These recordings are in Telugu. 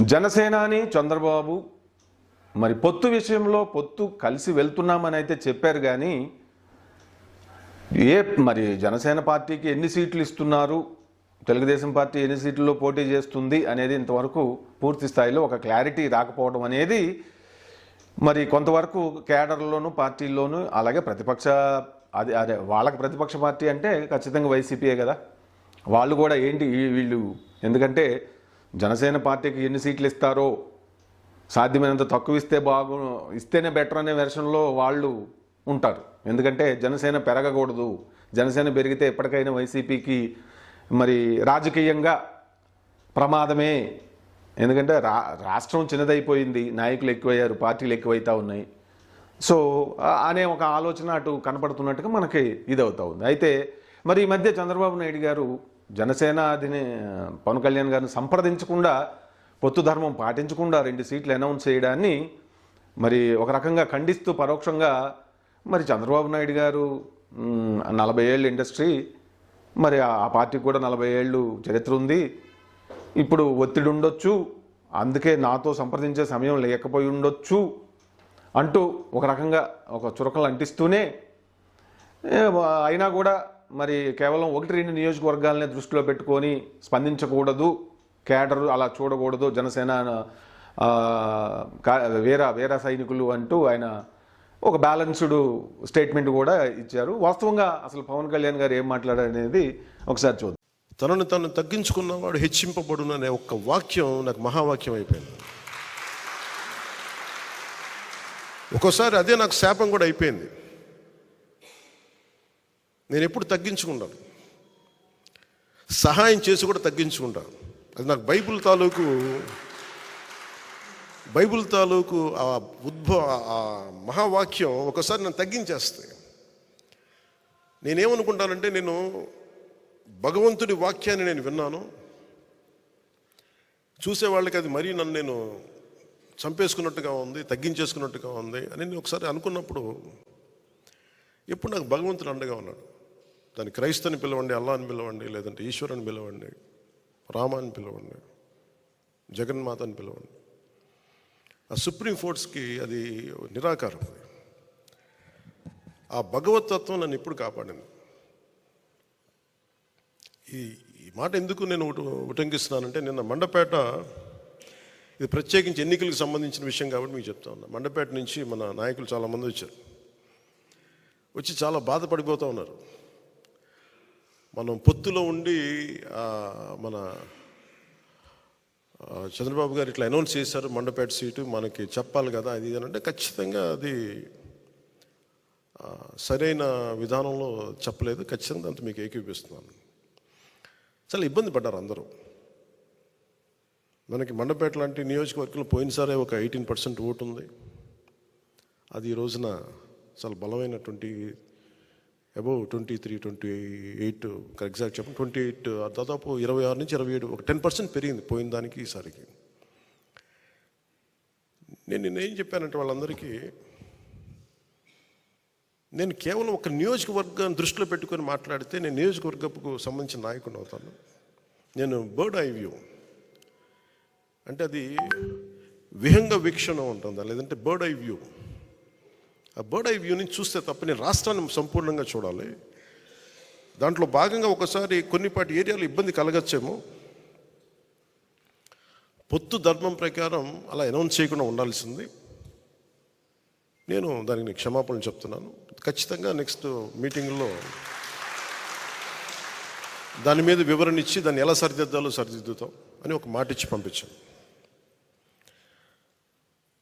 జనసేనాని చంద్రబాబు మరి పొత్తు విషయంలో పొత్తు కలిసి వెళ్తున్నామని అయితే చెప్పారు కానీ ఏ మరి జనసేన పార్టీకి ఎన్ని సీట్లు ఇస్తున్నారు తెలుగుదేశం పార్టీ ఎన్ని సీట్లలో పోటీ చేస్తుంది అనేది ఇంతవరకు పూర్తి స్థాయిలో ఒక క్లారిటీ రాకపోవడం అనేది మరి కొంతవరకు కేడర్లోను పార్టీల్లోనూ అలాగే ప్రతిపక్ష అది అదే వాళ్ళకి ప్రతిపక్ష పార్టీ అంటే ఖచ్చితంగా వైసీపీయే కదా. వాళ్ళు కూడా ఏంటి వీళ్ళు? ఎందుకంటే జనసేన పార్టీకి ఎన్ని సీట్లు ఇస్తారో సాధ్యమైనంత తక్కువ ఇస్తే బాగు ఇస్తేనే బెటర్ అనే వెర్షన్లో వాళ్ళు ఉంటారు. ఎందుకంటే జనసేన పెరగకూడదు. జనసేన పెరిగితే ఎప్పటికైనా వైసీపీకి మరి రాజకీయంగా ప్రమాదమే. ఎందుకంటే రా రాష్ట్రం చిన్నదైపోయింది. నాయకులు ఎక్కువయ్యారు పార్టీలు ఎక్కువైతా ఉన్నాయి. సో అనే ఒక ఆలోచన అటు కనపడుతున్నట్టుగా మనకి ఇదవుతా ఉంది. అయితే మరి ఈ మధ్య చంద్రబాబు నాయుడు గారు జనసేన అధిని పవన్ కళ్యాణ్ గారిని సంప్రదించకుండా పొత్తు ధర్మం పాటించకుండా రెండు సీట్లు అనౌన్స్ చేయడాన్ని మరి ఒక రకంగా ఖండిస్తూ పరోక్షంగా మరి చంద్రబాబు నాయుడు గారు నలభై ఏళ్ళు ఇండస్ట్రీ మరి ఆ పార్టీకి కూడా నలభై ఏళ్ళు చరిత్ర ఉంది. ఇప్పుడు ఒత్తిడి ఉండొచ్చు అందుకే నాతో సంప్రదించే సమయం లేకపోయి ఉండొచ్చు అంటూ ఒక రకంగా ఒక చురకలు అంటిస్తూనే అయినా కూడా మరి కేవలం ఒకటి రెండు నియోజకవర్గాలనే దృష్టిలో పెట్టుకొని స్పందించకూడదు కేడర్ అలా చూడకూడదు జనసేన వేరా కా- సైనికులు అంటూ ఆయన ఒక బ్యాలెన్స్డ్ స్టేట్మెంట్ కూడా ఇచ్చారు. వాస్తవంగా అసలు పవన్ కళ్యాణ్ గారు ఏం మాట్లాడారు అనేది ఒకసారి చూద్దాం. తనను తను తగ్గించుకున్నవాడు హెచ్చింపబడును అనే ఒక్క వాక్యం నాకు మహావాక్యం అయిపోయింది. ఒక్కోసారి అదే నాకు శాపం కూడా అయిపోయింది. నేను ఎప్పుడు తగ్గించుకుంటాను. సహాయం చేసి కూడా తగ్గించుకుంటాను. అది నాకు బైబిల్ తాలూకు బైబిల్ తాలూకు ఆ ఉద్భవ ఆ మహావాక్యం ఒకసారి నన్ను తగ్గించేస్తాయి. నేనేమనుకుంటానంటే నేను భగవంతుడి వాక్యాన్ని నేను విన్నాను. చూసేవాళ్ళకి అది మరీ నన్ను నేను చంపేసుకున్నట్టుగా ఉంది తగ్గించేసుకున్నట్టుగా ఉంది అని నేను ఒకసారి అనుకున్నప్పుడు ఎప్పుడు నాకు భగవంతుడు అండగా ఉన్నాడు. దాన్ని క్రైస్తని పిలవండి అల్లాని పిలవండి లేదంటే ఈశ్వరుని పిలవండి రామ అని పిలవండి జగన్మాత అని పిలవండి. ఆ సుప్రీం ఫోర్ట్స్కి అది నిరాకారం ఆ భగవతత్వం నన్ను ఎప్పుడు కాపాడింది. ఈ ఈ మాట ఎందుకు నేను ఉటంకిస్తున్నానంటే నిన్న మండపేట ఇది ప్రత్యేకించి ఎన్నికలకు సంబంధించిన విషయం కాబట్టి మీకు చెప్తా ఉన్నా. మండపేట నుంచి మన నాయకులు చాలామంది వచ్చారు. వచ్చి చాలా బాధపడిపోతూ ఉన్నారు. మనం పొత్తులో ఉండి మన చంద్రబాబు గారు ఇట్లా అనౌన్స్ చేశారు మండపేట సీటు మనకి చెప్పాలి కదా అది అంటే ఖచ్చితంగా అది సరైన విధానంలో చెప్పలేదు. ఖచ్చితంగా అంత మీకు ఏకీపిస్తున్నాను చాలా ఇబ్బంది పడ్డారు అందరూ. మనకి మండపేట లాంటి నియోజకవర్గంలో పోయినసారే ఒక ఎయిటీన్ పర్సెంట్ ఓటు ఉంది. అది ఈ రోజున చాలా బలమైనటువంటి above twenty three twenty eight exact చెప్పండి ట్వంటీ ఎయిట్ దాదాపు ఇరవై ఆరు నుంచి ఇరవై ఏడు ఒక టెన్ పర్సెంట్ పెరిగింది పోయిన దానికి ఈసారికి నేను నిన్న ఏం చెప్పానంటే వాళ్ళందరికీ నేను కేవలం ఒక నియోజకవర్గాన్ని దృష్టిలో పెట్టుకొని మాట్లాడితే నేను నియోజకవర్గపు సంబంధించిన నాయకుడు అవుతాను. నేను బర్డ్ ఐ వ్యూ. అంటే అది విహంగ వీక్షణ ఉంటుందా? లేదంటే బర్డ్ ఐ వ్యూ. ఆ బర్డ్ ఐ వ్యూని చూస్తే తప్ప నేను రాష్ట్రాన్ని సంపూర్ణంగా చూడాలి. దాంట్లో భాగంగా ఒకసారి కొన్నిపాటి ఏరియాలో ఇబ్బంది కలగచ్చేమో. పొత్తు ధర్మం ప్రకారం అలా అనౌన్స్ చేయకుండా ఉండాల్సింది. నేను దానికి క్షమాపణలు చెప్తున్నాను. ఖచ్చితంగా నెక్స్ట్ మీటింగ్లో దాని మీద వివరణ ఇచ్చి దాన్ని ఎలా సరిదిద్దాలో సరిదిద్దుతాం అని ఒక మాట ఇచ్చి పంపించాను.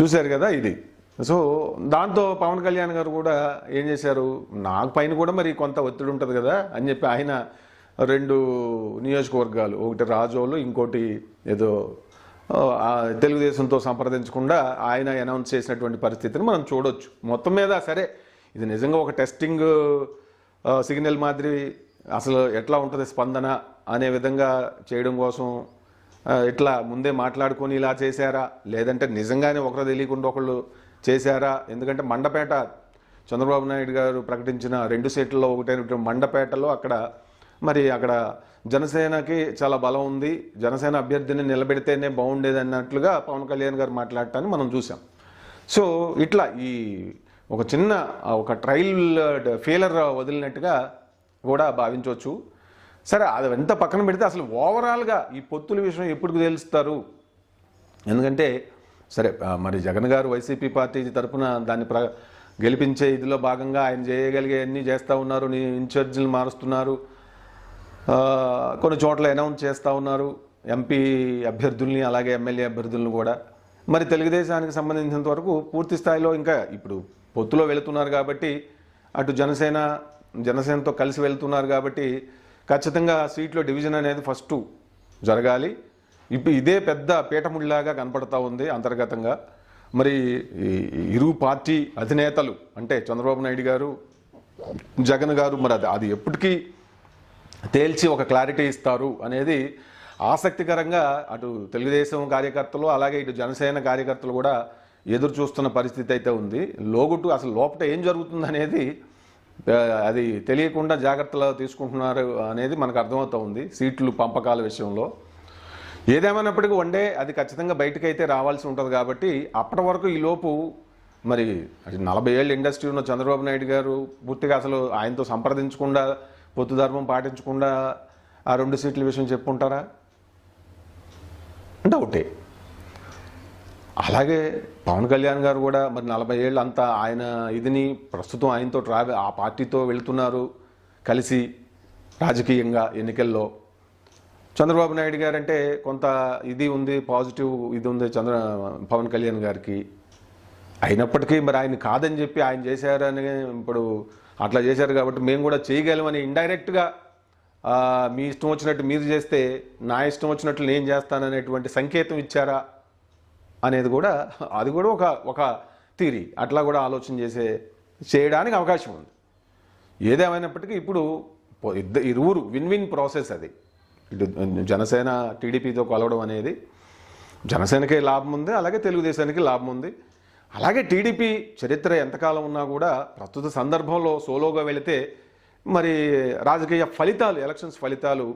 చూశారు కదా ఇది. సో దాంతో పవన్ కళ్యాణ్ గారు కూడా ఏం చేశారు? నాకు పైన కూడా మరి కొంత ఒత్తిడి ఉంటుంది కదా అని చెప్పి ఆయన రెండు నియోజకవర్గాలు ఒకటి రాజోలు ఇంకోటి ఏదో ఆ, తెలుగుదేశంతో సంప్రదించకుండా ఆయన అనౌన్స్ చేసినటువంటి పరిస్థితిని మనం చూడొచ్చు. మొత్తం మీద సరే ఇది నిజంగా ఒక టెస్టింగ్ సిగ్నల్ మాదిరి అసలు ఎట్లా ఉంటుంది స్పందన అనే విధంగా చేయడం కోసం ఇట్లా ముందే మాట్లాడుకొని ఇలా చేశారా? లేదంటే నిజంగానే ఒకరు తెలియకుండా ఒకళ్ళు చేశారా? ఎందుకంటే మండపేట చంద్రబాబు నాయుడు గారు ప్రకటించిన రెండు సీట్లలో ఒకటైనటువంటి మండపేటలో అక్కడ మరి అక్కడ జనసేనకి చాలా బలం ఉంది. జనసేన అభ్యర్థిని నిలబెడితేనే బాగుండేది అన్నట్లుగా పవన్ కళ్యాణ్ గారు మాట్లాడటాన్ని మనం చూసాం సో ఇట్లా ఈ ఒక చిన్న ఒక ట్రయల్ ఫెయిలర్ వదిలినట్టుగా కూడా భావించవచ్చు. సరే అది ఎంత పక్కన పెడితే అసలు ఓవరాల్గా ఈ పొత్తుల విషయం ఎప్పుడు తెలుస్తారు? ఎందుకంటే సరే మరి జగన్ గారు వైసీపీ పార్టీ తరఫున దాన్ని ప్ర గెలిపించే ఇదిలో భాగంగా ఆయన చేయగలిగే అన్నీ చేస్తూ ఉన్నారు నీ ఇన్ఛార్జీలు మారుస్తున్నారు కొన్ని చోట్ల అనౌన్స్ చేస్తూ ఉన్నారు ఎంపీ అభ్యర్థుల్ని అలాగే ఎమ్మెల్యే అభ్యర్థులను కూడా. మరి తెలుగుదేశానికి సంబంధించినంత వరకు పూర్తి స్థాయిలో ఇంకా ఇప్పుడు పొత్తులో వెళుతున్నారు కాబట్టి అటు జనసేన జనసేనతో కలిసి వెళ్తున్నారు కాబట్టి ఖచ్చితంగా సీట్లో డివిజన్ అనేది ఫస్ట్ జరగాలి. ఇప్పుడు ఇదే పెద్ద పీఠముడిలాగా కనపడతా ఉంది అంతర్గతంగా. మరి ఇరు పార్టీ అధినేతలు అంటే చంద్రబాబు నాయుడు గారు జగన్ గారు మరి అది అది ఎప్పటికీ తేల్చి ఒక క్లారిటీ ఇస్తారు అనేది ఆసక్తికరంగా అటు తెలుగుదేశం కార్యకర్తలు అలాగే ఇటు జనసేన కార్యకర్తలు కూడా ఎదురు చూస్తున్న పరిస్థితి అయితే ఉంది. లోగుట్టు అసలు లోపల ఏం జరుగుతుంది అనేది అది తెలియకుండా జాగ్రత్తలు తీసుకుంటున్నారు అనేది మనకు అర్థమవుతూ ఉంది సీట్లు పంపకాల విషయంలో. ఏదేమైనప్పటికీ వన్డే అది ఖచ్చితంగా బయటకు అయితే రావాల్సి ఉంటుంది కాబట్టి అప్పటి వరకు ఈ లోపు మరి అది నలభై ఏళ్ళు ఇండస్ట్రీ ఉన్న చంద్రబాబు నాయుడు గారు పూర్తిగా అసలు ఆయనతో సంప్రదించకుండా పొత్తు ధర్మం పాటించకుండా ఆ రెండు సీట్ల విషయం చెప్పుకుంటారా డౌటే అలాగే పవన్ కళ్యాణ్ గారు కూడా మరి నలభై ఏళ్ళు అంతా ఆయన ఇదిని ప్రస్తుతం ఆయనతో ట్రావెల్ ఆ పార్టీతో వెళుతున్నారు కలిసి రాజకీయంగా ఎన్నికల్లో. చంద్రబాబు నాయుడు గారు అంటే కొంత ఇది ఉంది పాజిటివ్ ఇది ఉంది చంద్ర పవన్ కళ్యాణ్ గారికి. అయినప్పటికీ మరి ఆయన కాదని చెప్పి ఆయన చేశారని ఇప్పుడు అట్లా చేశారు కాబట్టి మేము కూడా చేయగలమని ఇండైరెక్ట్గా మీ ఇష్టం వచ్చినట్టు మీరు చేస్తే నా ఇష్టం వచ్చినట్లు నేను చేస్తాననేటువంటి సంకేతం ఇచ్చారా? అనేది కూడా అది కూడా ఒక ఒక థీరీ అట్లా కూడా ఆలోచన చేసే చేయడానికి అవకాశం ఉంది. ఏదేమైనప్పటికీ ఇప్పుడు ఇద్దరు ఇరువురు విన్ విన్ ప్రాసెస్ అది. ఇటు జనసేన టీడీపీతో కలవడం అనేది జనసేనకే లాభం ఉంది అలాగే తెలుగుదేశానికి లాభం ఉంది. అలాగే టీడీపీ చరిత్ర ఎంతకాలం ఉన్నా కూడా ప్రస్తుత సందర్భంలో సోలోగా వెళితే మరి రాజకీయ ఫలితాలు ఎలక్షన్స్ ఫలితాలు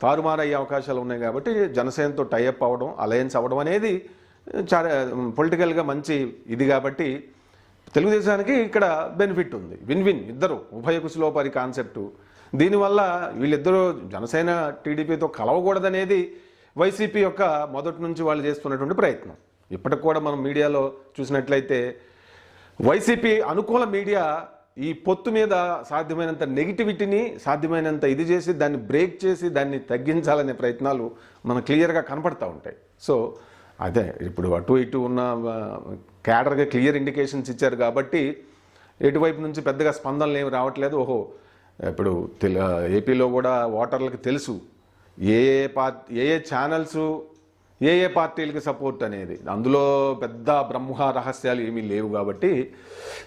తారుమారయ్యే అవకాశాలు ఉన్నాయి కాబట్టి జనసేనతో టైఅప్ అవ్వడం అలయన్స్ అవ్వడం అనేది చాలా పొలిటికల్గా మంచి ఇది కాబట్టి తెలుగుదేశానికి ఇక్కడ బెనిఫిట్ ఉంది. విన్ విన్ ఇద్దరు ఉభయ కుశలోపరి కాన్సెప్టు దీనివల్ల వీళ్ళిద్దరూ జనసేన టీడీపీతో కలవకూడదనేది వైసీపీ యొక్క మొదటి నుంచి వాళ్ళు చేస్తున్నటువంటి ప్రయత్నం. ఇప్పటికి కూడా మనం మీడియాలో చూసినట్లయితే వైసీపీ అనుకూల మీడియా ఈ పొత్తు మీద సాధ్యమైనంత నెగిటివిటీని సాధ్యమైనంత ఇది చేసి దాన్ని బ్రేక్ చేసి దాన్ని తగ్గించాలనే ప్రయత్నాలు మనకు క్లియర్గా కనపడతా ఉంటాయి. సో అదే ఇప్పుడు అటు ఇటు ఉన్న క్యాడర్గా క్లియర్ ఇండికేషన్స్ ఇచ్చారు కాబట్టి ఎటువైపు నుంచి పెద్దగా స్పందనలు ఏమి రావట్లేదు. ఓహో ఇప్పుడు తెలు ఏపీలో కూడా ఓటర్లకు తెలుసు ఏ ఏ పార్టీ ఏ ఏ ఛానల్స్ ఏ ఏ పార్టీలకి సపోర్ట్ అనేది. అందులో పెద్ద బ్రహ్మ రహస్యాలు ఏమీ లేవు కాబట్టి.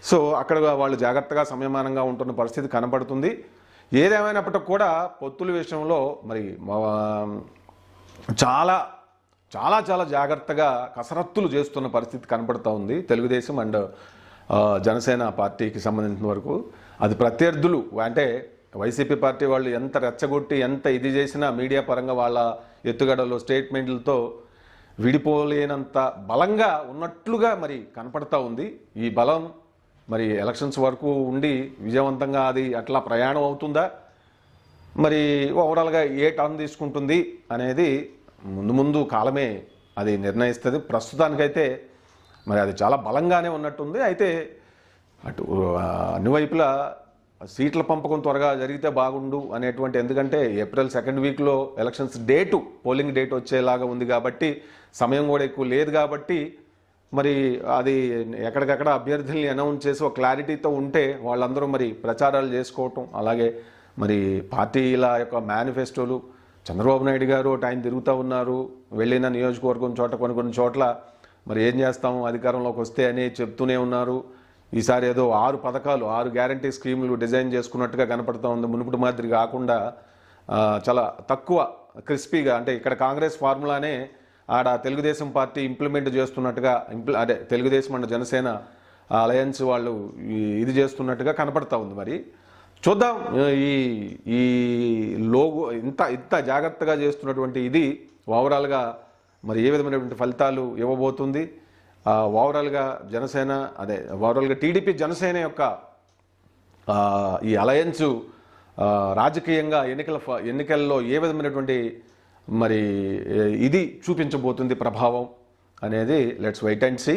సో అక్కడ వాళ్ళు జాగ్రత్తగా సంయమానంగా ఉంటున్న పరిస్థితి కనపడుతుంది ఏదేమైనప్పటికీ కూడా పొత్తుల విషయంలో మరి మా- చాలా చాలా చాలా జాగ్రత్తగా కసరత్తులు చేస్తున్న పరిస్థితి కనపడుతూ ఉంది. తెలుగుదేశం అండ్ జనసేన పార్టీకి సంబంధించిన వరకు అది ప్రత్యర్థులు. అంటే వైసీపీ పార్టీ వాళ్ళు ఎంత రెచ్చగొట్టి ఎంత ఇది చేసినా మీడియా పరంగా వాళ్ళ ఎత్తుగడలు స్టేట్మెంట్లతో విడిపోలేనంత బలంగా ఉన్నట్లుగా మరి కనపడతా ఉంది. ఈ బలం మరి ఎలక్షన్స్ వరకు ఉండి విజయవంతంగా అది అట్లా ప్రయాణం అవుతుందా? మరి ఓవరాల్గా ఏ టర్న్ తీసుకుంటుంది అనేది ముందు ముందు కాలమే అది నిర్ణయిస్తుంది. ప్రస్తుతానికైతే మరి అది చాలా బలంగానే ఉన్నట్టుంది. అయితే అటు అన్ని వైపులా సీట్ల పంపకం త్వరగా జరిగితే బాగుండు అనేటువంటి ఎందుకంటే ఏప్రిల్ సెకండ్ వీక్లో ఎలక్షన్స్ డేటు పోలింగ్ డేట్ వచ్చేలాగా ఉంది కాబట్టి సమయం కూడా ఎక్కువ లేదు కాబట్టి మరి అది ఎక్కడికక్కడ అభ్యర్థుల్ని అనౌన్స్ చేసి ఒక క్లారిటీతో ఉంటే వాళ్ళందరూ మరి ప్రచారాలు చేసుకోవటం అలాగే మరి పార్టీల యొక్క మేనిఫెస్టోలు చంద్రబాబు నాయుడు గారు టైం ఆయన తిరుగుతూ ఉన్నారు వెళ్ళిన నియోజకవర్గం చోట కొన్ని కొన్ని చోట్ల మరి ఏం చేస్తాము అధికారంలోకి వస్తే అని చెప్తూనే ఉన్నారు. ఈసారి ఏదో ఆరు పథకాలు ఆరు గ్యారంటీ స్కీములు డిజైన్ చేసుకున్నట్టుగా కనపడుతూ ఉంది. మునుపటి మాదిరి కాకుండా చాలా తక్కువ క్రిస్పీగా అంటే ఇక్కడ కాంగ్రెస్ ఫార్ములానే ఆడ తెలుగుదేశం పార్టీ ఇంప్లిమెంట్ చేస్తున్నట్టుగా ఇంప్ల అదే తెలుగుదేశం అండ్ జనసేన అలయన్స్ వాళ్ళు ఇది చేస్తున్నట్టుగా కనపడతా ఉంది మరి. చూద్దాం. ఈ ఈ లోగో ఇంత ఇంత జాగ్రత్తగా చేస్తున్నటువంటి ఇది ఓవరాల్గా మరి ఏ విధమైనటువంటి ఫలితాలు ఇవ్వబోతుంది? ఓవరాల్గా జనసేన అదే ఓవరాల్గా టీడీపీ జనసేన యొక్క ఈ అలయన్స్ రాజకీయంగా ఎన్నికల ఫ- ఎన్నికల్లో ఏ విధమైనటువంటి మరి ఇది చూపించబోతుంది ప్రభావం అనేది లెట్స్ వెయిట్ అండ్ సీ